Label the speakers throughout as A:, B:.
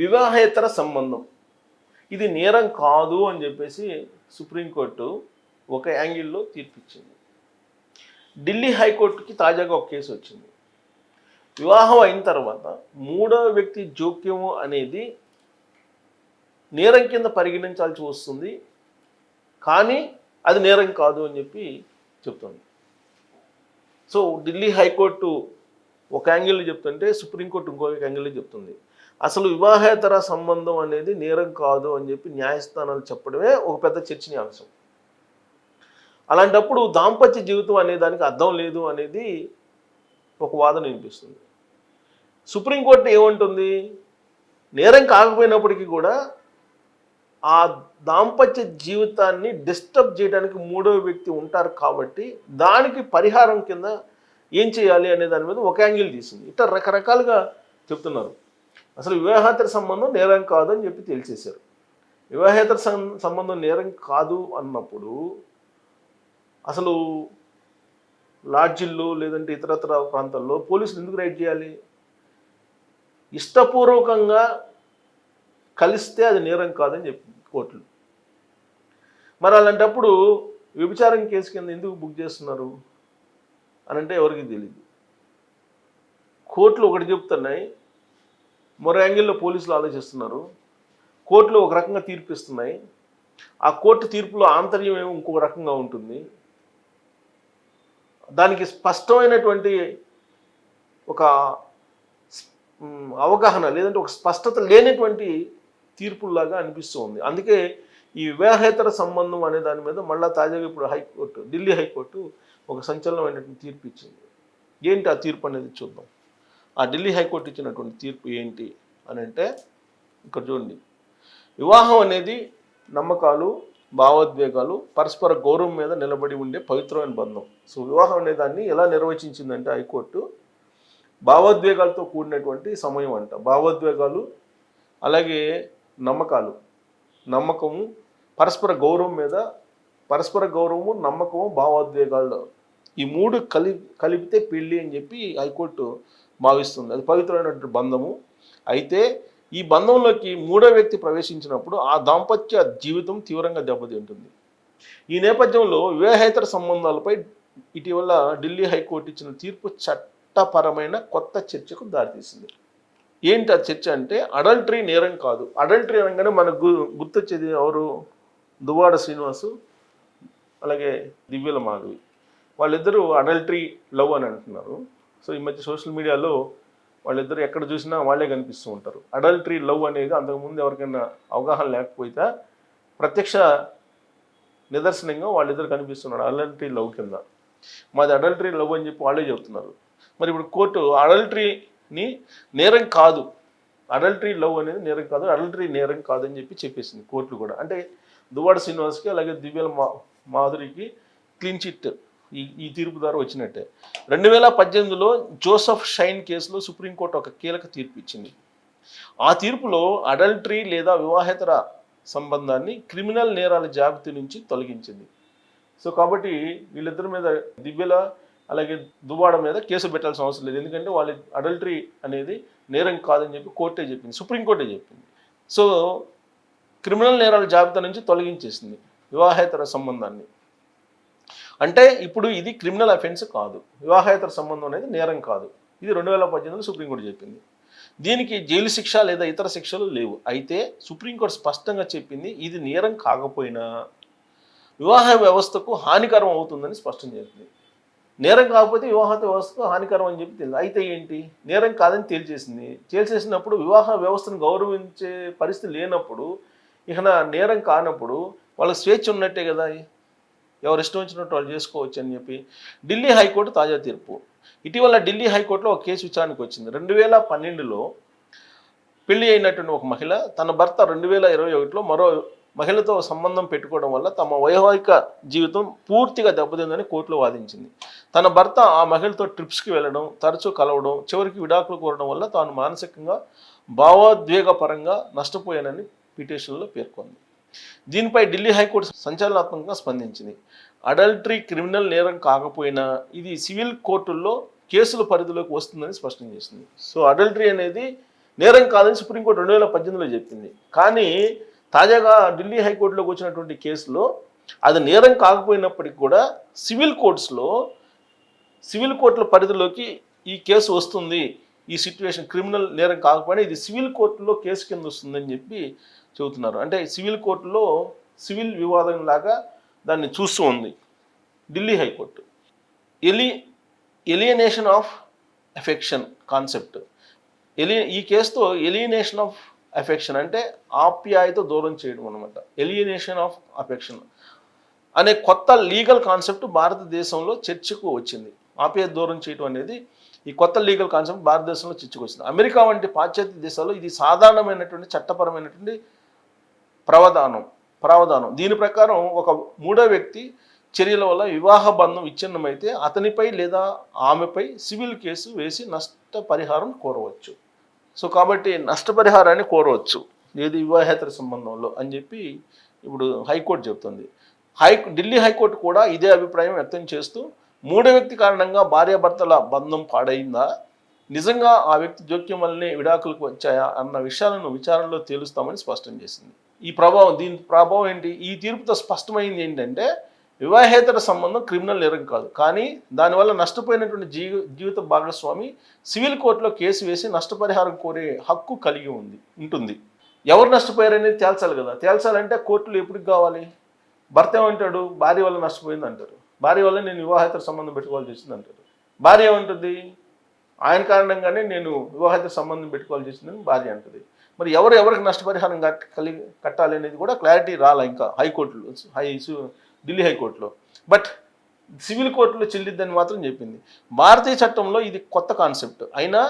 A: వివాహేతర సంబంధం. ఇది నేరం కాదు అని చెప్పేసి సుప్రీంకోర్టు ఒక యాంగిల్లో తీర్పిచ్చింది. ఢిల్లీ హైకోర్టుకి తాజాగా ఒక కేసు వచ్చింది. వివాహం అయిన తర్వాత మూడవ వ్యక్తి జోక్యము అనేది నేరం కింద పరిగణించాల్సి వస్తుంది. కానీ అది నేరం కాదు అని చెప్పి చెప్తుంది. సో ఢిల్లీ హైకోర్టు ఒక యాంగిల్లో చెప్తుంటే సుప్రీంకోర్టు ఇంకో యాంగిల్లో చెప్తుంది. అసలు వివాహేతర సంబంధం అనేది నేరం కాదు అని చెప్పి న్యాయస్థానాలు చెప్పడమే ఒక పెద్ద చర్చనీయాంశం. అలాంటప్పుడు దాంపత్య జీవితం అనే దానికి అర్థం లేదు అనేది ఒక వాదన వినిపిస్తుంది. సుప్రీంకోర్టు ఏమంటుంది? నేరం కాకపోయినప్పటికీ కూడా ఆ దాంపత్య జీవితాన్ని డిస్టర్బ్ చేయడానికి మూడవ వ్యక్తి ఉంటారు కాబట్టి దానికి పరిహారం కింద ఏం చేయాలి అనే దాని మీద ఒక యాంగిల్ తీసింది. ఇట్లా రకరకాలుగా చెప్తున్నారు. అసలు వివాహేతర సంబంధం నేరం కాదు అని చెప్పి తేల్చేశారు. వివాహేతర సం- సంబంధం నేరం కాదు అన్నప్పుడు అసలు లాడ్జిల్లో లేదంటే ఇతరత్ర ప్రాంతాల్లో పోలీసులు ఎందుకు రైడ్ చేయాలి? ఇష్టపూర్వకంగా కలిస్తే అది నేరం కాదని చెప్పి కోర్టులు. మరి అలాంటప్పుడు వ్యభిచారం కేసు కింద ఎందుకు బుక్ చేస్తున్నారు? అని అంటే ఎవరికి తెలియదు కోర్టులు ఒకటి చెప్తున్నాయి మరో యాంగిల్లో పోలీసులు ఆలోచిస్తున్నారు. కోర్టులు ఒక రకంగా తీర్పిస్తున్నాయి. ఆ కోర్టు తీర్పులో ఆంతర్యం ఏమో ఇంకొక రకంగా ఉంటుంది. దానికి స్పష్టమైనటువంటి ఒక అవగాహన లేదంటే ఒక స్పష్టత లేనటువంటి తీర్పుల్లాగా అనిపిస్తూ ఉంది. అందుకే ఈ వివాహేతర సంబంధం అనే దాని మీద మళ్ళా తాజాగా ఇప్పుడు హైకోర్టు ఢిల్లీ హైకోర్టు ఒక సంచలనమైనటువంటి తీర్పు ఇచ్చింది ఏంటి ఆ తీర్పు అనేది చూద్దాం. ఆ ఢిల్లీ హైకోర్టు ఇచ్చినటువంటి తీర్పు ఏంటి అని అంటే ఇక్కడ చూడండి. వివాహం అనేది నమ్మకాలు భావోద్వేగాలు పరస్పర గౌరవం మీద నిలబడి ఉండే పవిత్రమైన బంధం. సో వివాహం అనే దాన్ని ఎలా నిర్వచించిందంటే హైకోర్టు? భావోద్వేగాలతో కూడినటువంటి సమయం అంట. భావోద్వేగాలు అలాగే నమ్మకాలు. నమ్మకము పరస్పర గౌరవం మీద పరస్పర గౌరవము నమ్మకము భావోద్వేగాలు. ఈ మూడు కలి కలిపితే పెళ్ళి అని చెప్పి హైకోర్టు భావిస్తుంది. అది పవిత్రమైనటువంటి బంధము. అయితే ఈ బంధంలోకి మూడో వ్యక్తి ప్రవేశించినప్పుడు ఆ దాంపత్య జీవితం తీవ్రంగా దెబ్బతింటుంది. ఈ నేపథ్యంలో వివాహేతర సంబంధాలపై ఇటీవల ఢిల్లీ హైకోర్టు ఇచ్చిన తీర్పు చట్టపరమైన కొత్త చర్చకు దారితీసింది. ఏంటి ఆ చర్చ అంటే అడల్టరీ నేరం కాదు. అడల్టరీ అనగానే మనకు గు- గుర్తొచ్చేది ఎవరు? దువ్వాడ శ్రీనివాసు అలాగే దివ్యల మాధవి. వాళ్ళిద్దరూ అడల్టరీ లవ్ అని అంటున్నారు. సో ఈ మధ్య సోషల్ మీడియాలో వాళ్ళిద్దరు ఎక్కడ చూసినా వాళ్ళే కనిపిస్తూ ఉంటారు. అడల్టరీ లవ్ అనేది అంతకుముందు ఎవరికైనా అవగాహన లేకపోతే ప్రత్యక్ష నిదర్శనంగా వాళ్ళిద్దరు కనిపిస్తున్నారు అడల్టరీ లవ్ కింద. మాది అడల్టరీ లవ్ అని చెప్పి వాళ్ళే చెప్తున్నారు. మరి ఇప్పుడు కోర్టు అడల్టరీని నేరం కాదు. అడల్టరీ లవ్ అనేది నేరం కాదు అడల్టరీ నేరం కాదని చెప్పి చెప్పేసింది కోర్టులు కూడా. అంటే దువ్వాడ శ్రీనివాస్కి అలాగే దివ్యల మా మాధురికి క్లీన్ చిట్ ఈ ఈ తీర్పు ద్వారా వచ్చినట్టే. రెండు వేల పద్దెనిమిదిలో జోసఫ్ షైన్ కేసులో సుప్రీంకోర్టు ఒక కీలక తీర్పు ఇచ్చింది. ఆ తీర్పులో అడల్టరీ లేదా వివాహేతర సంబంధాన్ని క్రిమినల్ నేరాల జాబితా నుంచి తొలగించింది. సో కాబట్టి వీళ్ళిద్దరి మీద దివ్యల అలాగే దువ్వాడ మీద కేసు పెట్టాల్సిన అవసరం లేదు. ఎందుకంటే వాళ్ళ అడల్టరీ అనేది నేరం కాదని చెప్పి కోర్టే చెప్పింది. సుప్రీంకోర్టే చెప్పింది. సో క్రిమినల్ నేరాల జాబితా నుంచి తొలగించేసింది వివాహేతర సంబంధాన్ని. అంటే ఇప్పుడు ఇది క్రిమినల్ అఫెన్స్ కాదు. వివాహేతర సంబంధం అనేది నేరం కాదు. ఇది రెండు వేల పద్దెనిమిదిలో సుప్రీంకోర్టు చెప్పింది. దీనికి జైలు శిక్ష లేదా ఇతర శిక్షలు లేవు. అయితే సుప్రీంకోర్టు స్పష్టంగా చెప్పింది ఇది నేరం కాకపోయినా వివాహ వ్యవస్థకు హానికరం అవుతుందని స్పష్టం చేసింది. నేరం కాకపోతే వివాహ వ్యవస్థకు హానికరం అని చెప్పి తెలియదు. అయితే ఏంటి? నేరం కాదని తేల్చేసింది. తేల్చేసినప్పుడు వివాహ వ్యవస్థను గౌరవించే పరిస్థితి లేనప్పుడు ఇక నా నేరం కానప్పుడు వాళ్ళకి స్వేచ్ఛ ఉన్నట్టే కదా. ఎవరు ఇష్టం వచ్చినట్టు వాళ్ళు చేసుకోవచ్చు అని చెప్పి ఢిల్లీ హైకోర్టు తాజా తీర్పు. ఇటీవల ఢిల్లీ హైకోర్టులో ఒక కేసు విచారణకు వచ్చింది. రెండు వేల పన్నెండులో పెళ్ళి అయినటువంటి ఒక మహిళ తన భర్త రెండు వేల ఇరవై ఒకటిలో మరో మహిళతో సంబంధం పెట్టుకోవడం వల్ల తమ వైవాహిక జీవితం పూర్తిగా దెబ్బతిందని కోర్టులో వాదించింది. తన భర్త ఆ మహిళతో ట్రిప్స్కి వెళ్ళడం తరచూ కలవడం చివరికి విడాకులు కోరడం వల్ల తాను మానసికంగా భావోద్వేగపరంగా నష్టపోయానని పిటిషన్లో పేర్కొంది. దీనిపై ఢిల్లీ హైకోర్టు సంచలనాత్మకంగా స్పందించింది. అడల్టరీ క్రిమినల్ నేరం కాకపోయినా ఇది సివిల్ కోర్టుల్లో కేసుల పరిధిలోకి వస్తుందని స్పష్టం చేసింది. సో అడల్టరీ అనేది నేరం కాదని సుప్రీంకోర్టు రెండు వేల పద్దెనిమిదిలో చెప్పింది. కానీ తాజాగా ఢిల్లీ హైకోర్టులోకి వచ్చినటువంటి కేసులో అది నేరం కాకపోయినప్పటికీ కూడా సివిల్ కోర్ట్స్లో సివిల్ కోర్టుల పరిధిలోకి ఈ కేసు వస్తుంది. ఈ సిచ్యువేషన్ క్రిమినల్ నేరం కాకపోయినా ఇది సివిల్ కోర్టులో కేసు కింద వస్తుందని చెప్పి చెబుతున్నారు. అంటే సివిల్ కోర్టులో సివిల్ వివాదం లాగా దాన్ని చూస్తూ ఉంది ఢిల్లీ హైకోర్టు. ఎలి ఎలియనేషన్ ఆఫ్ ఎఫెక్షన్ కాన్సెప్ట్. ఎలి ఈ కేసుతో ఎలియనేషన్ ఆఫ్ అఫెక్షన్ అంటే ఆప్యాయతో దూరం చేయడం అనమాట ఎలియనేషన్ ఆఫ్ అఫెక్షన్ అనే కొత్త లీగల్ కాన్సెప్ట్ భారతదేశంలో చర్చకు వచ్చింది. ఆప్యాయత దూరం చేయడం అనేది ఈ కొత్త లీగల్ కాన్సెప్ట్ భారతదేశంలో చర్చకు వచ్చింది. అమెరికా వంటి పాశ్చాత్య దేశాల్లో ఇది సాధారణమైనటువంటి చట్టపరమైనటువంటి ప్రవధానం ప్రావధానం. దీని ప్రకారం ఒక మూడో వ్యక్తి చర్యల వల్ల వివాహ బంధం విచ్ఛిన్నమైతే అతనిపై లేదా ఆమెపై సివిల్ కేసు వేసి నష్టపరిహారం కోరవచ్చు. సో కాబట్టి నష్టపరిహారాన్ని కోరవచ్చు. ఏది వివాహేతర సంబంధంలో అని చెప్పి ఇప్పుడు హైకోర్టు చెప్తుంది. హై ఢిల్లీ హైకోర్టు కూడా ఇదే అభిప్రాయం వ్యక్తం చేస్తూ మూడో వ్యక్తి కారణంగా భార్యాభర్తల బంధం పాడైందా? నిజంగా ఆ వ్యక్తి జోక్యం వల్లనే విడాకులకు వచ్చాయా అన్న విషయాలను విచారణలో తేలుస్తామని స్పష్టం చేసింది. ఈ ప్రభావం దీని ప్రభావం ఏంటి? ఈ తీర్పుతో స్పష్టమైంది ఏంటంటే వివాహేతర సంబంధం క్రిమినల్ నేరం కాదు. కానీ దానివల్ల నష్టపోయినటువంటి జీవ జీవిత భాగస్వామి సివిల్ కోర్టులో కేసు వేసి నష్టపరిహారం కోరే హక్కు కలిగి ఉంది ఉంటుంది. ఎవరు నష్టపోయారనేది తేల్చాలి కదా. తేల్చాలంటే కోర్టులు ఎప్పుడు కావాలి? భర్త ఏమంటాడు? భార్య వల్ల నష్టపోయింది అంటారు భార్య వల్ల నేను వివాహేతర సంబంధం పెట్టుకోవాల్సి వచ్చింది అంటారు భార్య ఏమంటుంది? ఆయన కారణంగానే నేను వివాహిత సంబంధం పెట్టుకోవాల్సి వచ్చిందని భార్య అంటది. మరి ఎవరు ఎవరికి నష్టపరిహారం కలిగి కట్టాలి అనేది కూడా క్లారిటీ రాలా ఇంకా హైకోర్టులో హై ఢిల్లీ హైకోర్టులో. బట్ సివిల్ కోర్టులో చెల్లిద్దని మాత్రం చెప్పింది. భారతీయ చట్టంలో ఇది కొత్త కాన్సెప్ట్. అయినా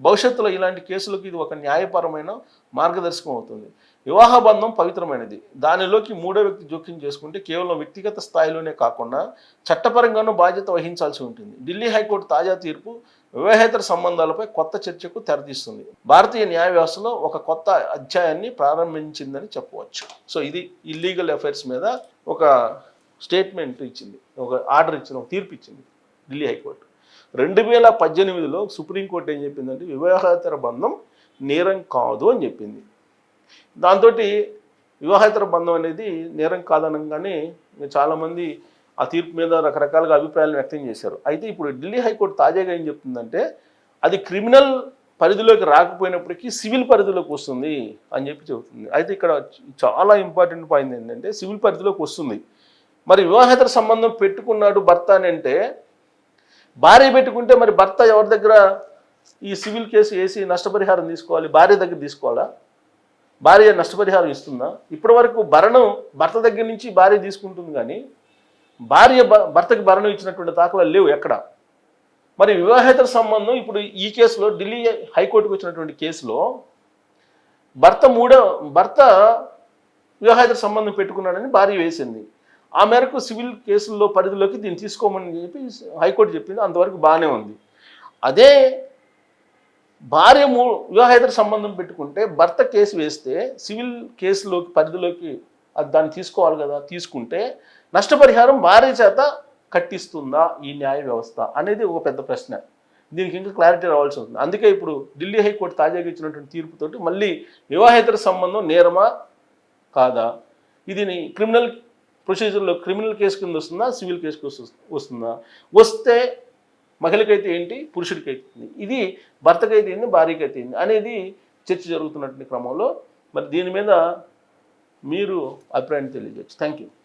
A: భవిష్యత్తులో ఇలాంటి కేసులకు ఇది ఒక న్యాయపరమైన మార్గదర్శకం అవుతుంది. వివాహ బంధం పవిత్రమైనది. దానిలోకి మూడో వ్యక్తి జోక్యం చేసుకుంటే కేవలం వ్యక్తిగత స్థాయిలోనే కాకుండా చట్టపరంగానూ బాధ్యత వహించాల్సి ఉంటుంది. ఢిల్లీ హైకోర్టు తాజా తీర్పు వివాహేతర సంబంధాలపై కొత్త చర్చకు తెరతీస్తుంది భారతీయ న్యాయ వ్యవస్థలో ఒక కొత్త అధ్యాయాన్ని ప్రారంభించిందని చెప్పవచ్చు. సో ఇది ఇల్లీగల్ అఫైర్స్ మీద ఒక స్టేట్మెంట్ ఇచ్చింది. ఒక ఆర్డర్ ఇచ్చింది ఒక తీర్పు ఇచ్చింది ఢిల్లీ హైకోర్టు. రెండు వేల పద్దెనిమిదిలో సుప్రీంకోర్టు ఏం చెప్పిందంటే వివాహేతర బంధం నేరం కాదు అని చెప్పింది. దాంతో వివాహేతర బంధం అనేది నేరం కాదనగానే చాలామంది ఆ తీర్పు మీద రకరకాలుగా అభిప్రాయాలు వ్యక్తం చేశారు. అయితే ఇప్పుడు ఢిల్లీ హైకోర్టు తాజాగా ఏం చెప్తుందంటే అది క్రిమినల్ పరిధిలోకి రాకపోయినప్పటికీ సివిల్ పరిధిలోకి వస్తుంది అని చెప్పి చెబుతుంది. అయితే ఇక్కడ చాలా ఇంపార్టెంట్ పాయింట్ ఏంటంటే సివిల్ పరిధిలోకి వస్తుంది. మరి వివాహేతర సంబంధం పెట్టుకున్నాడు భర్త అని అంటే భార్య పెట్టుకుంటే మరి భర్త ఎవరి దగ్గర ఈ సివిల్ కేసు వేసి నష్టపరిహారం తీసుకోవాలి భార్య దగ్గర తీసుకోవాలా? భార్య నష్టపరిహారం ఇస్తుందా? ఇప్పటి వరకు భరణం భర్త దగ్గర నుంచి భార్య తీసుకుంటుంది కానీ భార్య భ- భర్తకి భరణం ఇచ్చినటువంటి దాఖలాలు లేవు ఎక్కడ? మరి వివాహేతర సంబంధం ఇప్పుడు ఈ కేసులో ఢిల్లీ హైకోర్టుకు వచ్చినటువంటి కేసులో భర్త మూడో భర్త వివాహేతర సంబంధం పెట్టుకున్నాడని భార్య వేసింది. ఆ మేరకు సివిల్ కేసుల్లో పరిధిలోకి దీన్ని తీసుకోమని చెప్పి హైకోర్టు చెప్పింది. అంతవరకు బాగానే ఉంది. అదే భార్య మూ వివాహేతర సంబంధం పెట్టుకుంటే భర్త కేసు వేస్తే సివిల్ కేసులోకి పరిధిలోకి అది దాన్ని తీసుకోవాలి కదా తీసుకుంటే నష్టపరిహారం భార్య చేత కట్టిస్తుందా ఈ న్యాయ వ్యవస్థ అనేది ఒక పెద్ద ప్రశ్న. దీనికి ఇంకా క్లారిటీ రావాల్సి ఉంటుంది అందుకే ఇప్పుడు ఢిల్లీ హైకోర్టు తాజాగా ఇచ్చినటువంటి తీర్పుతోటి మళ్ళీ వివాహేతర సంబంధం నేరమా కాదా? ఇది క్రిమినల్ ప్రొసీజర్లో క్రిమినల్ కేసు కింద వస్తుందా సివిల్ కేసు వస్తుందా? వస్తే మహిళకైతే ఏంటి? పురుషుడికైతే ఇది భర్తకైతే ఏంది? భార్యకైతే ఏంది? అనేది చర్చ జరుగుతున్నటువంటి క్రమంలో. మరి దీని మీద మీరు అభిప్రాయాన్ని తెలియజేయచ్చు. Thank you